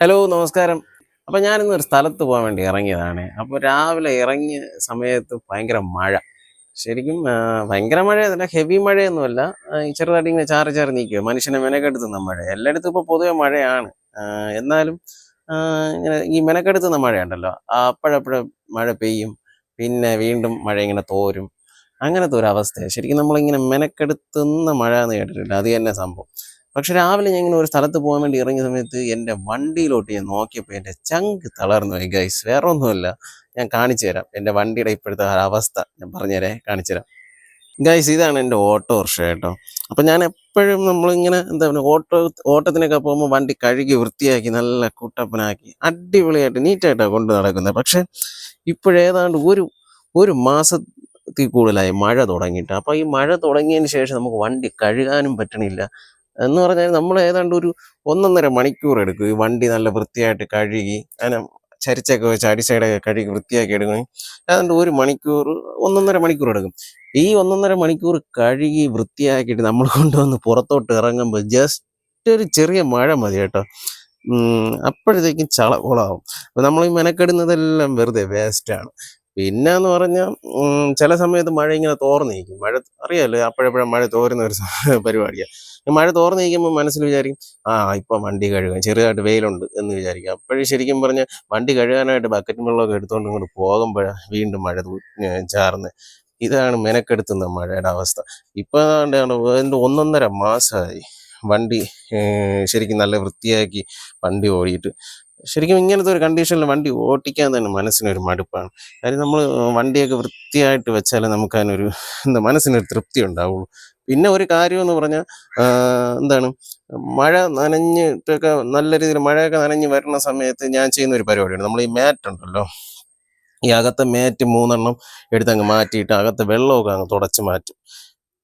Hello നമസ്കാരം. അപ്പം ഞാനിന്ന് ഒരു സ്ഥലത്ത് പോകാൻ വേണ്ടി ഇറങ്ങിയതാണ്. അപ്പോൾ രാവിലെ ഇറങ്ങിയ സമയത്ത് ഭയങ്കര മഴ. ശരിക്കും ഭയങ്കര മഴ അതല്ല ഹെവി മഴയൊന്നുമല്ല. ചെറുതായിട്ട് ഇങ്ങനെ ചാറി ചാറി നിൽക്കുക മനുഷ്യനെ മെനക്കെടുത്തുന്ന മഴ. എല്ലായിടത്തും ഇപ്പോൾ പൊതുവെ മഴയാണ്. എന്നാലും ഇങ്ങനെ ഈ മെനക്കെടുത്തുന്ന മഴയുണ്ടല്ലോ. അപ്പോഴപ്പോഴും മഴ പെയ്യും. പിന്നെ വീണ്ടും മഴ ഇങ്ങനെ തോരും. അങ്ങനത്തെ ഒരു അവസ്ഥയാണ് ശരിക്കും നമ്മളിങ്ങനെ മെനക്കെടുത്തുന്ന മഴ എന്ന് കേട്ടിട്ടില്ല. അത് തന്നെ സംഭവം. പക്ഷെ രാവിലെ ഞാൻ ഇങ്ങനെ ഒരു സ്ഥലത്ത് പോകാൻ വേണ്ടി ഇറങ്ങിയ സമയത്ത് എന്റെ വണ്ടിയിലോട്ട് ഞാൻ നോക്കിയപ്പോൾ എന്റെ ചങ്ക് തളർന്നു പോയി. ഗൈസ് വേറെ ഒന്നുമല്ല ഞാൻ കാണിച്ചു തരാം. എന്റെ വണ്ടിയുടെ ഇപ്പോഴത്തെ അവസ്ഥ ഞാൻ പറഞ്ഞുതരേ കാണിച്ചു തരാം. ഗൈസ് ഇതാണ് എന്റെ ഓട്ടോറിക്ഷ കേട്ടോ. അപ്പം ഞാൻ എപ്പോഴും നമ്മളിങ്ങനെ എന്താ പറയുക ഓട്ടോ ഓട്ടത്തിനൊക്കെ പോകുമ്പോൾ വണ്ടി കഴുകി വൃത്തിയാക്കി നല്ല കുട്ടപ്പനാക്കി അടിപൊളിയായിട്ട് നീറ്റായിട്ടാണ് കൊണ്ട് നടക്കുന്നത്. പക്ഷേ ഇപ്പോഴേതാണ്ട് ഒരു ഒരു മാസത്തിൽ കൂടുതലായി മഴ തുടങ്ങിയിട്ട്. അപ്പോൾ ഈ മഴ തുടങ്ങിയതിന് ശേഷം നമുക്ക് വണ്ടി കഴുകാനും പറ്റണില്ല. എന്ന് പറഞ്ഞാൽ നമ്മൾ ഏതാണ്ട് ഒരു ഒന്നൊന്നര മണിക്കൂർ എടുക്കും. ഈ വണ്ടി നല്ല വൃത്തിയായിട്ട് കഴുകി അതിനെ ചരിച്ചൊക്കെ വെച്ച് അടിസൈഡൊക്കെ കഴുകി വൃത്തിയാക്കി എടുക്കണമെങ്കിൽ ഏതാണ്ട് ഒരു മണിക്കൂർ ഒന്നൊന്നര മണിക്കൂർ എടുക്കും. ഈ ഒന്നൊന്നര മണിക്കൂർ കഴുകി വൃത്തിയാക്കിയിട്ട് നമ്മൾ കൊണ്ടുവന്ന് പുറത്തോട്ട് ഇറങ്ങുമ്പോൾ ജസ്റ്റ് ഒരു ചെറിയ മഴ മതി കേട്ടോ. അപ്പോഴത്തേക്കും ചളകുളാവും അപ്പോൾ നമ്മൾ ഈ മെനക്കെടുന്നതെല്ലാം വെറുതെ വേസ്റ്റാണ് പിന്നെ എന്ന് പറഞ്ഞാൽ ചില സമയത്ത് മഴ ഇങ്ങനെ തോർന്നിരിക്കും മഴ അറിയാമല്ലോ അപ്പോഴപ്പോഴും മഴ തോരുന്ന ഒരു പരിപാടിയാണ് മഴ തോർന്നിരിക്കുമ്പോൾ മനസ്സിൽ വിചാരിക്കും ആ ഇപ്പം വണ്ടി കഴുകാൻ ചെറുതായിട്ട് വെയിലുണ്ട് എന്ന് വിചാരിക്കും. അപ്പോഴും ശരിക്കും പറഞ്ഞാൽ വണ്ടി കഴുകാനായിട്ട് ബക്കറ്റ് വെള്ളമൊക്കെ എടുത്തുകൊണ്ട് ഇങ്ങോട്ട് പോകുമ്പോഴാണ് വീണ്ടും മഴ ചാർന്ന് ഇതാണ് മെനക്കെടുത്തുന്ന മഴയുടെ അവസ്ഥ. ഇപ്പം ഏതാണ്ട് ഒന്നൊന്നര മാസമായി വണ്ടി ശരിക്കും നല്ല വൃത്തിയാക്കി വണ്ടി ഓടിയിട്ട്. ശരിക്കും ഇങ്ങനത്തെ ഒരു കണ്ടീഷനിൽ വണ്ടി ഓട്ടിക്കാൻ തന്നെ മനസ്സിനൊരു മടുപ്പാണ്. കാര്യം നമ്മൾ വണ്ടിയൊക്കെ വൃത്തിയായിട്ട് വെച്ചാലേ നമുക്ക് അതിനൊരു എന്താ മനസ്സിനൊരു തൃപ്തി ഉണ്ടാവുള്ളൂ. പിന്നെ ഒരു കാര്യം എന്ന് പറഞ്ഞാൽ എന്താണ് മഴ നനഞ്ഞിട്ടൊക്കെ നല്ല രീതിയിൽ മഴയൊക്കെ നനഞ്ഞ് വരുന്ന സമയത്ത് ഞാൻ ചെയ്യുന്ന ഒരു പരിപാടിയാണ് നമ്മൾ ഈ മാറ്റ് ഉണ്ടല്ലോ ഈ അകത്തെ മാറ്റ് മൂന്നെണ്ണം എടുത്തങ്ങ് മാറ്റിയിട്ട് അകത്തെ വെള്ളമൊക്കെ അങ്ങ് തുടച്ച് മാറ്റും.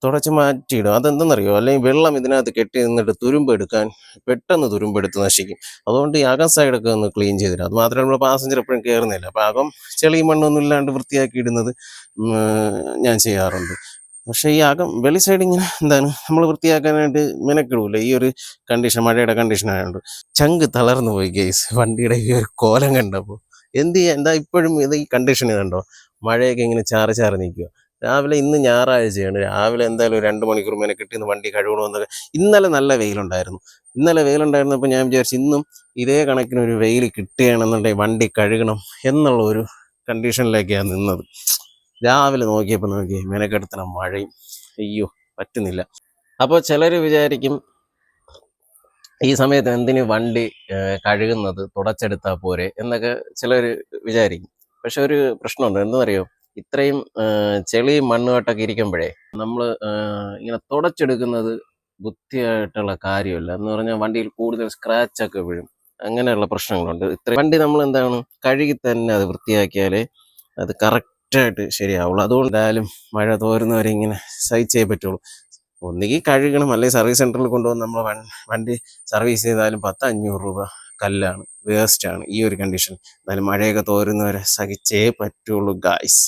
തുടച്ച് മാറ്റിയിടും. അതെന്തെന്നറിയോ? അല്ലെങ്കിൽ വെള്ളം ഇതിനകത്ത് കെട്ടി നിന്നിട്ട് തുരുമ്പ് എടുക്കാൻ പെട്ടെന്ന് തുരുമ്പെടുത്ത് നശിക്കും. അതുകൊണ്ട് ഈ അകം സൈഡൊക്കെ ഒന്ന് ക്ലീൻ ചെയ്തിടും. അത് മാത്രമേ നമ്മൾ പാസഞ്ചർ എപ്പോഴും കയറുന്നില്ല അപ്പോൾ അകം ചെളിയും മണ്ണൊന്നും ഇല്ലാണ്ട് വൃത്തിയാക്കി ഇടുന്നത് ഞാൻ ചെയ്യാറുണ്ട്. പക്ഷേ ഈ അകം വെളി സൈഡ് ഇങ്ങനെ എന്താണ്? നമ്മൾ വൃത്തിയാക്കാനായിട്ട് മെനക്കിടൂല ഈ ഒരു കണ്ടീഷൻ മഴയുടെ കണ്ടീഷൻ ആയതുകൊണ്ട് ചങ്ക് തളർന്നു പോയി കേസ് വണ്ടിയുടെ ഈ ഒരു കോലം കണ്ടപ്പോൾ എന്ത് ചെയ്യാൻ എന്താ ഇപ്പോഴും ഇത് ഈ കണ്ടീഷൻ കണ്ടോ? മഴയൊക്കെ ഇങ്ങനെ ചാറി ചാറി നിൽക്കുക രാവിലെ ഇന്ന് ഞായറാഴ്ചയാണ്. രാവിലെ എന്തായാലും ഒരു രണ്ട് മണിക്കൂർ മേനെ ഇന്ന് വണ്ടി കഴുകണമെന്നൊക്കെ ഇന്നലെ നല്ല വെയിലുണ്ടായിരുന്നു. ഇന്നലെ വെയിലുണ്ടായിരുന്നപ്പോൾ ഞാൻ വിചാരിച്ചു ഇന്നും ഇതേ കണക്കിന് ഒരു വെയിൽ കിട്ടുകയാണെന്നുണ്ടെങ്കിൽ വണ്ടി കഴുകണം എന്നുള്ള ഒരു കണ്ടീഷനിലേക്കാണ് നിന്നത്. രാവിലെ നോക്കിയപ്പോൾ നോക്കി മെനക്കെടുത്തണം മഴയും. അയ്യോ പറ്റുന്നില്ല. അപ്പോൾ ചിലർ വിചാരിക്കും ഈ സമയത്ത് എന്തിന് വണ്ടി കഴുകുന്നത് തുടച്ചെടുത്താൽ പോരെ എന്നൊക്കെ ചിലർ വിചാരിക്കും. പക്ഷെ ഒരു പ്രശ്നമുണ്ട്. എന്താണെന്നറിയോ ഇത്രയും ചെളി മണ്ണുമായിട്ടൊക്കെ ഇരിക്കുമ്പോഴേ നമ്മൾ ഇങ്ങനെ തുടച്ചെടുക്കുന്നത് ബുദ്ധിയായിട്ടുള്ള കാര്യമല്ല. എന്ന് പറഞ്ഞാൽ വണ്ടിയിൽ കൂടുതൽ സ്ക്രാച്ച് ഒക്കെ വീഴും. അങ്ങനെയുള്ള പ്രശ്നങ്ങളുണ്ട്. ഇത്ര വണ്ടി നമ്മൾ എന്താണ് കഴുകി തന്നെ അത് വൃത്തിയാക്കിയാലേ അത് കറക്റ്റായിട്ട് ശരിയാവുള്ളൂ. അതുകൊണ്ട് എന്തായാലും മഴ തോരുന്നവരെ ഇങ്ങനെ സഹിച്ചേ പറ്റുള്ളൂ. ഒന്നുകിൽ കഴുകണം. അല്ലെങ്കിൽ സർവീസ് സെന്ററിൽ കൊണ്ടുവന്ന് നമ്മൾ വണ്ടി സർവീസ് ചെയ്താലും പത്ത് അഞ്ഞൂറ് രൂപ കല്ലാണ്. വേസ്റ്റാണ് ഈ ഒരു കണ്ടീഷൻ. എന്നാലും മഴയൊക്കെ തോരുന്നവരെ സഹിച്ചേ പറ്റുള്ളൂ ഗായ്സ്.